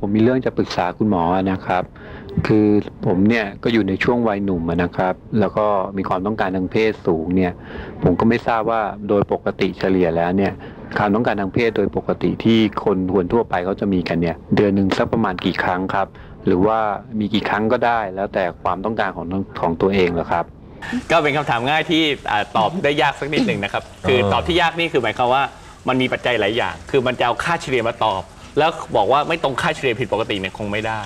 ผมมีเรื่องจะปรึกษาคุณหมอนะครับ คือผมเนี่ยก็อยู่ในช่วงวัยหนุ่มนะครับ แล้วก็มีความต้องการทางเพศสูงเนี่ย ผมก็ไม่ทราบว่าโดยปกติเฉลี่ยแล้วเนี่ยความต้องการทางเพศโดยปกติที่คนคนทั่วไปเขาจะมีกันเนี่ย เดือนหนึ่งสักประมาณกี่ครั้งครับ หรือว่ามีกี่ครั้งก็ได้แล้วแต่ความต้องการของของตัวเองเหรอครับ ก็เป็นคำถามง่ายที่อ่าตอบได้ยากสักนิดหนึ่งนะครับ คือตอบที่ยากนี่คือหมายความว่ามันมีปัจจัยหลายอย่าง คือมันจะเอาค่าเฉลี่ยมาตอบ แล้วบอกว่าไม่ตรงค่าเฉลี่ยผิดปกติเนี่ยคงไม่ได้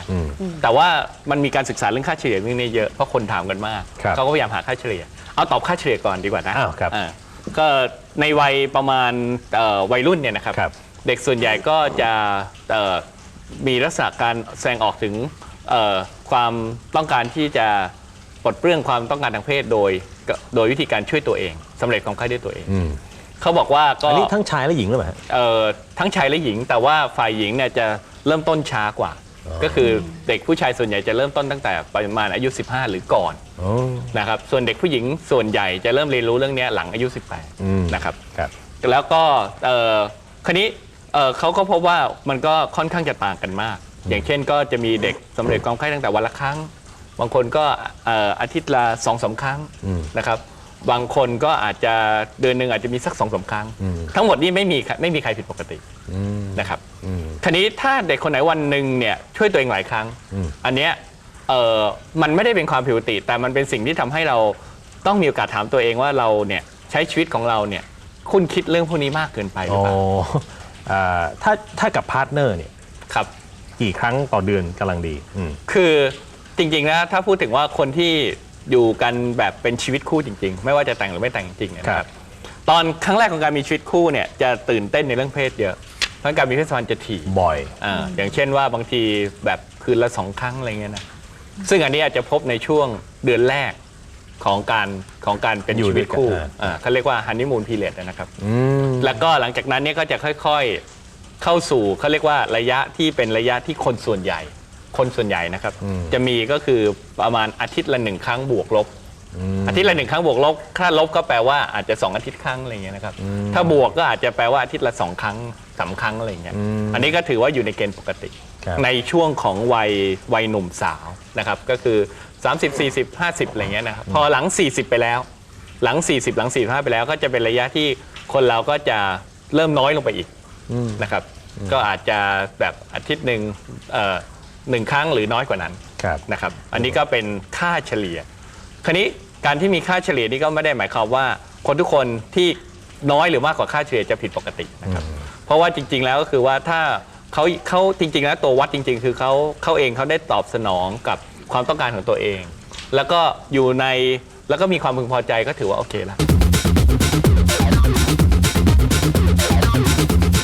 แต่ว่ามันมีการศึกษาเรื่องค่าเฉลี่ยเรื่องนี้เยอะเพราะคนถามกันมากครับเขาก็พยายามหาค่าเฉลี่ย เอาตอบค่าเฉลี่ยก่อนดีกว่านะอ้าวครับอ่าก็ในวัยประมาณเอ่อวัยรุ่นเนี่ยนะครับ ครับ เด็กส่วนใหญ่ก็จะเอ่อมีลักษณะการแสดงออกถึงเอ่อความต้องการที่จะปลดเปลื้องความต้องการทางเพศโดยโดยวิธีการช่วยตัวเองสำเร็จความใคร่ด้วยตัวเอง อืม เขาบอกว่าก็อันนี้ทั้งชายและหญิงหรือเปล่าฮะเอ่อทั้งชายและหญิง แต่ว่าฝ่ายหญิงเนี่ยจะเริ่มต้นช้ากว่า ก็คือเด็กผู้ชายส่วนใหญ่จะเริ่มต้นตั้งแต่ประมาณอายุ 15 หรือก่อนอ๋อนะครับส่วนเด็กผู้หญิงส่วนใหญ่จะเริ่มเรียนรู้เรื่องเนี้ยหลังอายุอืม18นะครับครับ แล้วก็เอ่อคราวนี้เอ่อเขาก็พบว่ามันก็ค่อนข้างจะต่างกันมาก อย่างเช่นก็จะมีเด็กสำเร็จความใคร่ตั้งแต่วันละครั้ง บางคนก็เอ่ออาทิตย์ละสองสามครั้งอืมนะครับ บางคนก็อาจจะเดือนหนึ่งอาจจะมีสักสองสามครั้งอืมทั้งหมดนี้ไม่มีใครไม่มีใครผิดปกติอืมนะครับอืมทีนี้ถ้าเด็กคนไหนวันหนึ่งเนี่ยช่วยตัวเองหลายครั้งอืมอันเนี้ยเอ่อมันไม่ได้เป็นความผิดปกติ แต่มันเป็นสิ่งที่ทำให้เราต้องมีโอกาสถามตัวเองว่าเราเนี่ยใช้ชีวิตของเราเนี่ยคุณคิดเรื่องพวกนี้มากเกินไปหรืออ๋อเปล่าอ่าถ้าถ้ากับพาร์ทเนอร์เนี่ยครับกี่ครั้งต่อเดือนกำลังดีอืมคือจริงๆนะถ้าพูดถึงว่าคนที่ อยู่กันแบบเป็นชีวิตคู่จริง ๆ ไม่ว่าจะแต่งหรือไม่แต่งจริงๆเนี่ยนะครับตอนครั้งแรกของการมีชีวิตคู่เนี่ยจะตื่นเต้นในเรื่องเพศเยอะเพราะการมีเพศสัมพันธ์จะถี่บ่อยอ่าอย่างเช่นว่าบางทีแบบคืนละสองครั้งอะไรเงี้ยนะซึ่งอันนี้อาจจะพบในช่วงเดือนแรกของการของการเป็นอยู่ชีวิตคู่ด้วยกัน อ่าอ่าเขาเรียกว่าฮันนีมูนพีเรียดนะครับ อืม แล้วก็หลังจากนั้นเนี่ยก็จะค่อยๆเข้าสู่เขาเรียกว่าระยะที่เป็นระยะที่คนส่วนใหญ่ คนส่วนใหญ่นะครับ จะมีก็คือประมาณอาทิตย์ละหนึ่งครั้งบวกลบ อาทิตย์ละหนึ่งครั้งบวกลบถ้าลบก็แปลว่าอาจจะสองอาทิตย์ครั้งอะไรอย่างเงี้ยนะครับถ้าบวกก็อาจจะแปลว่าอาทิตย์ละสองครั้งสามครั้งอะไรอย่างเงี้ยอันนี้ก็ถือว่าอยู่ในเกณฑ์ปกติครับในช่วงของวัยวัยหนุ่มสาวนะครับก็คือ 30 40 50อะไรเงี้ยนะครับพอหลัง 40 ไปแล้ว หลัง 40 หลัง 45 ไปแล้วก็จะเป็นระยะที่คนเราก็จะเริ่มน้อยลงไปอีกนะครับก็อาจจะแบบอาทิตย์หนึ่งเอ่อ หนึ่งครั้งหรือน้อยกว่านั้นครับนะครับ อันนี้ก็เป็นค่าเฉลี่ย คราวนี้การที่มีค่าเฉลี่ยนี่ก็ไม่ได้หมายความว่า คนทุกคนที่น้อยหรือมากกว่าค่าเฉลี่ยจะผิดปกตินะครับ เพราะว่าจริง ๆ แล้วก็คือว่าถ้าเขาเขาจริง ๆ แล้วตัววัดจริง ๆ คือเขาเขาเองเขาได้ตอบสนองกับความต้องการของตัวเอง แล้วก็อยู่ในแล้วก็มีความพึงพอใจก็ถือว่าโอเคแล้ว